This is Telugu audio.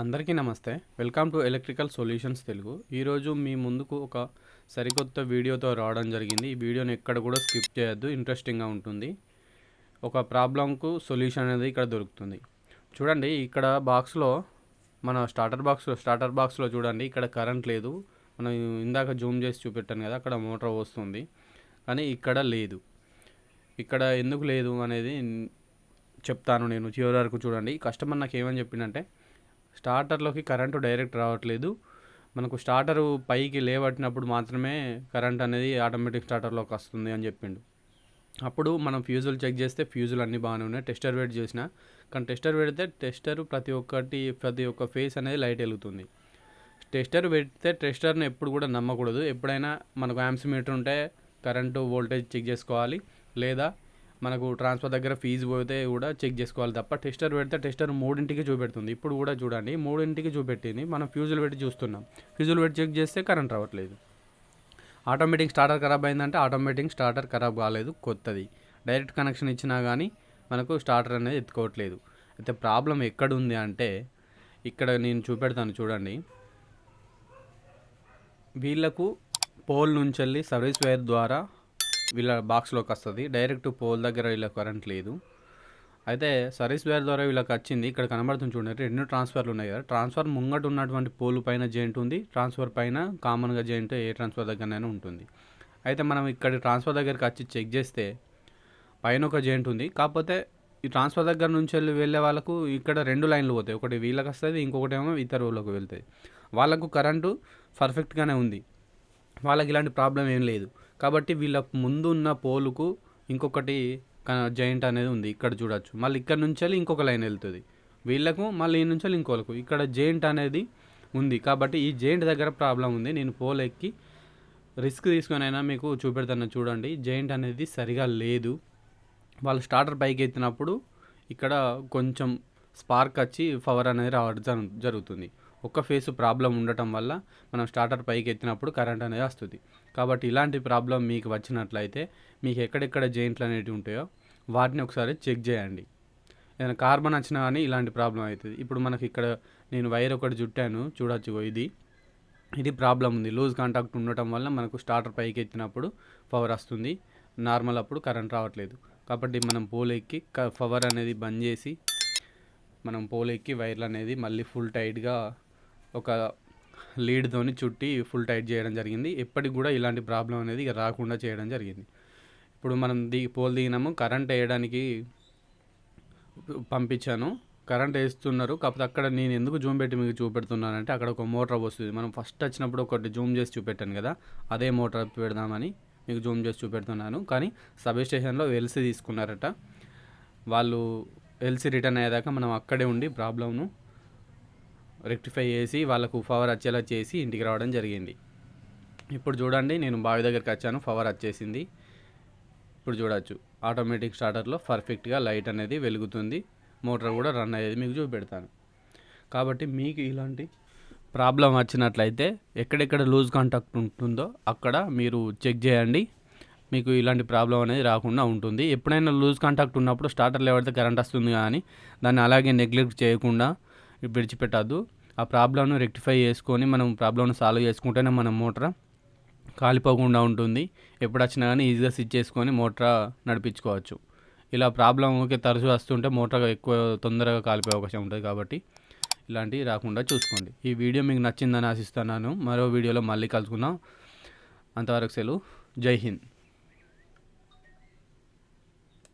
అందరికీ నమస్తే. Welcome to electrical solutions Telugu. ఈరోజు మీ ముందుకు ఒక సరికొత్త వీడియోతో రావడం జరిగింది. ఈ వీడియోని ఎక్కడ కూడా స్కిప్ చేయొద్దు ఇంట్రెస్టింగ్గా ఉంటుంది. ఒక ప్రాబ్లంకు సొల్యూషన్ అనేది ఇక్కడ దొరుకుతుంది. చూడండి ఇక్కడ బాక్స్లో మన స్టార్టర్ బాక్స్ స్టార్టర్ బాక్స్లో చూడండి ఇక్కడ కరెంట్ లేదు. మనం ఇందాక జూమ్ చేసి చూపెట్టాను కదా అక్కడ మోటార్ వస్తుంది. కానీ ఇక్కడ లేదు. ఇక్కడ ఎందుకు లేదు అనేది చెప్తాను నేను చివరి వరకు చూడండి. కస్టమర్ నాకు ఏమని చెప్పిందంటే స్టార్టర్లోకి కరెంటు డైరెక్ట్ రావట్లేదు. మనకు స్టార్టర్ పైకి లేవట్టినప్పుడు మాత్రమే కరెంట్ అనేది ఆటోమేటిక్ స్టార్టర్లోకి వస్తుంది అని చెప్పిండు. అప్పుడు మనం ఫ్యూజులు చెక్ చేస్తే ఫ్యూజులు అన్నీ బాగానే ఉన్నాయి. టెస్టర్ వెయిట్ చేసిన కానీ టెస్టర్ పెడితే టెస్టర్ ప్రతి ఒక్కటి ప్రతి ఒక్క ఫేస్ అనేది లైట్ వెలుగుతుంది. టెస్టర్ పెడితే టెస్టర్ని ఎప్పుడు కూడా నమ్మకూడదు. ఎప్పుడైనా మనకు యాంప్స్ మీటర్ ఉంటే కరెంటు వోల్టేజ్ చెక్ చేసుకోవాలి. లేదా మనకు ట్రాన్స్ఫర్ దగ్గర ఫీజు పోతే కూడా చెక్ చేసుకోవాలి తప్ప టెస్టర్ పెడితే టెస్టర్ మూడింటికి చూపెడుతుంది. ఇప్పుడు కూడా చూడండి మూడింటికి చూపెట్టింది. మనం ఫ్యూజులు పెట్టి చూస్తున్నాం. ఫ్యూజులు పెట్టి చెక్ చేస్తే కరెంట్ రావట్లేదు. ఆటోమేటిక్ స్టార్టర్ ఖరాబ్ అయిందంటే ఆటోమేటిక్ స్టార్టర్ ఖరాబ్ కాలేదు కొత్తది. డైరెక్ట్ కనెక్షన్ ఇచ్చినా కానీ మనకు స్టార్టర్ అనేది ఎత్తుకోవట్లేదు. అయితే ప్రాబ్లం ఎక్కడ ఉంది అంటే ఇక్కడ నేను చూపెడతాను చూడండి. వీళ్ళకు పోల్ నుంచి వెళ్ళి సర్వీస్ వైర్ ద్వారా వీళ్ళ బాక్స్లోకి వస్తుంది. డైరెక్ట్ పోల్ దగ్గర వీళ్ళ కరెంట్ లేదు. అయితే సర్వీస్ వేర్ ద్వారా వీళ్ళకి వచ్చింది. ఇక్కడ కనబడుతుంది చూడండి. రెండు ట్రాన్స్ఫర్లు ఉన్నాయి కదా. ట్రాన్స్ఫర్ ముంగట ఉన్నటువంటి పోల్ పైన జాయింట్ ఉంది. ట్రాన్స్ఫర్ పైన కామన్గా జాయింట్ ఏ ట్రాన్స్ఫర్ దగ్గరనైనా ఉంటుంది. అయితే మనం ఇక్కడ ట్రాన్స్ఫర్ దగ్గరికి వచ్చి చెక్ చేస్తే పైన ఒక జాయింట్ ఉంది. కాకపోతే ఈ ట్రాన్స్ఫర్ దగ్గర నుంచి వెళ్ళి వెళ్ళే వాళ్ళకు ఇక్కడ రెండు లైన్లు పోతాయి. ఒకటి వీళ్ళకి వస్తుంది ఇంకొకటి ఏమో ఇతర వాళ్ళకి వెళ్తాయి. వాళ్ళకు కరెంటు పర్ఫెక్ట్గానే ఉంది. వాళ్ళకి ఇలాంటి ప్రాబ్లం ఏం లేదు. కాబట్టి వీళ్ళ ముందు ఉన్న పోలుకు ఇంకొకటి జాయింట్ అనేది ఉంది ఇక్కడ చూడొచ్చు. మళ్ళీ ఇక్కడ నుంచి ఇంకొక లైన్ వెళ్తుంది. వీళ్ళకు మళ్ళీ ఈ నుంచి ఇంకోలకు ఇక్కడ జాయింట్ అనేది ఉంది. కాబట్టి ఈ జాయింట్ దగ్గర ప్రాబ్లం ఉంది. నేను పోల్ ఎక్కి రిస్క్ తీసుకొని అయినా మీకు చూపెడతాను. చూడండి. జాయింట్ అనేది సరిగా లేదు. వాళ్ళు స్టార్టర్ పైకి ఎత్తినప్పుడు ఇక్కడ కొంచెం స్పార్క్ వచ్చి పవర్ అనేది రావడం జరుగుతుంది. ఒక్క ఫేస్ ప్రాబ్లం ఉండటం వల్ల మనం స్టార్టర్ పైకి ఎత్తినప్పుడు కరెంట్ అనేది వస్తుంది. కాబట్టి ఇలాంటి ప్రాబ్లం మీకు వచ్చినట్లయితే మీకు ఎక్కడెక్కడ జాయింట్లు అనేటివి ఉంటాయో వాటిని ఒకసారి చెక్ చేయండి. ఏదైనా కార్బన్ వచ్చినా కానీ ఇలాంటి ప్రాబ్లం అవుతుంది. ఇప్పుడు మనకి ఇక్కడ నేను వైర్ ఒకటి చుట్టాను. చూడొచ్చు ఇది. ఇది ప్రాబ్లం ఉంది. లూజ్ కాంటాక్ట్ ఉండటం వల్ల మనకు స్టార్టర్ పైకి ఎత్తినప్పుడు పవర్ వస్తుంది. నార్మల్ అప్పుడు కరెంట్ రావట్లేదు. కాబట్టి మనం పోల్ ఎక్కి పవర్ అనేది బంద్ చేసి మనం పోల్ ఎక్కి వైర్లు అనేది మళ్ళీ ఫుల్ టైట్గా ఒక లీడ్తోని చుట్టి ఫుల్ టైట్ చేయడం జరిగింది. ఎప్పటికి కూడా ఇలాంటి ప్రాబ్లం అనేది ఇక రాకుండా చేయడం జరిగింది. ఇప్పుడు మనం దిగి పోల్ దిగినాము. కరెంట్ వేయడానికి పంపించాను. కరెంట్ వేస్తున్నారు. కాకపోతే అక్కడ నేను ఎందుకు జూమ్ పెట్టి మీకు చూపెడుతున్నానంటే అక్కడ ఒక మోటార్ వస్తుంది. మనం ఫస్ట్ వచ్చినప్పుడు ఒకటి జూమ్ చేసి చూపెట్టాను కదా అదే మోటార్ పెడదామని మీకు జూమ్ చేసి చూపెడుతున్నాను. కానీ సబ్ స్టేషన్లో ఎల్సీ తీసుకున్నారట. వాళ్ళు ఎల్సీ రిటర్న్ అయ్యేదాకా మనం అక్కడే ఉండి ప్రాబ్లమ్ను రెక్టిఫై చేసి వాళ్ళకు పవర్ వచ్చేలా చేసి ఇంటికి రావడం జరిగింది. ఇప్పుడు చూడండి నేను బావి దగ్గరికి వచ్చాను పవర్ వచ్చేసింది ఇప్పుడు చూడవచ్చు ఆటోమేటిక్ స్టార్టర్లో పర్ఫెక్ట్గా లైట్ అనేది వెలుగుతుంది. మోటార్ కూడా రన్ అయ్యేది మీకు చూపెడతాను. కాబట్టి మీకు ఇలాంటి ప్రాబ్లం వచ్చినట్లయితే ఎక్కడెక్కడ లూజ్ కాంటాక్ట్ ఉంటుందో అక్కడ మీరు చెక్ చేయండి. మీకు ఇలాంటి ప్రాబ్లం అనేది రాకుండా ఉంటుంది. ఎప్పుడైనా లూజ్ కాంటాక్ట్ ఉన్నప్పుడు స్టార్టర్లో ఎవరితే కరెంట్ వస్తుంది కానీ దాన్ని అలాగే నెగ్లెక్ట్ చేయకుండా విడిచిపెట్టద్దు. ఆ ప్రాబ్లంను రెక్టిఫై చేసుకొని మనం ప్రాబ్లంను సాల్వ్ చేసుకుంటేనే మన మోటార్ కాలిపోకుండా ఉంటుంది. ఎప్పుడు వచ్చినా కానీ ఈజీగా స్విచ్ చేసుకొని మోటార్ నడిపించుకోవచ్చు. ఇలా ప్రాబ్లంకి తరచు వస్తుంటే మోటార్ ఎక్కువ తొందరగా కాలిపోయే అవకాశం ఉంటుంది కాబట్టి ఇలాంటివి రాకుండా చూసుకోండి. ఈ వీడియో మీకు నచ్చిందని ఆశిస్తున్నాను. మరో వీడియోలో మళ్ళీ కలుసుకుందాం. అంతవరకు సెలవు. జై హింద్.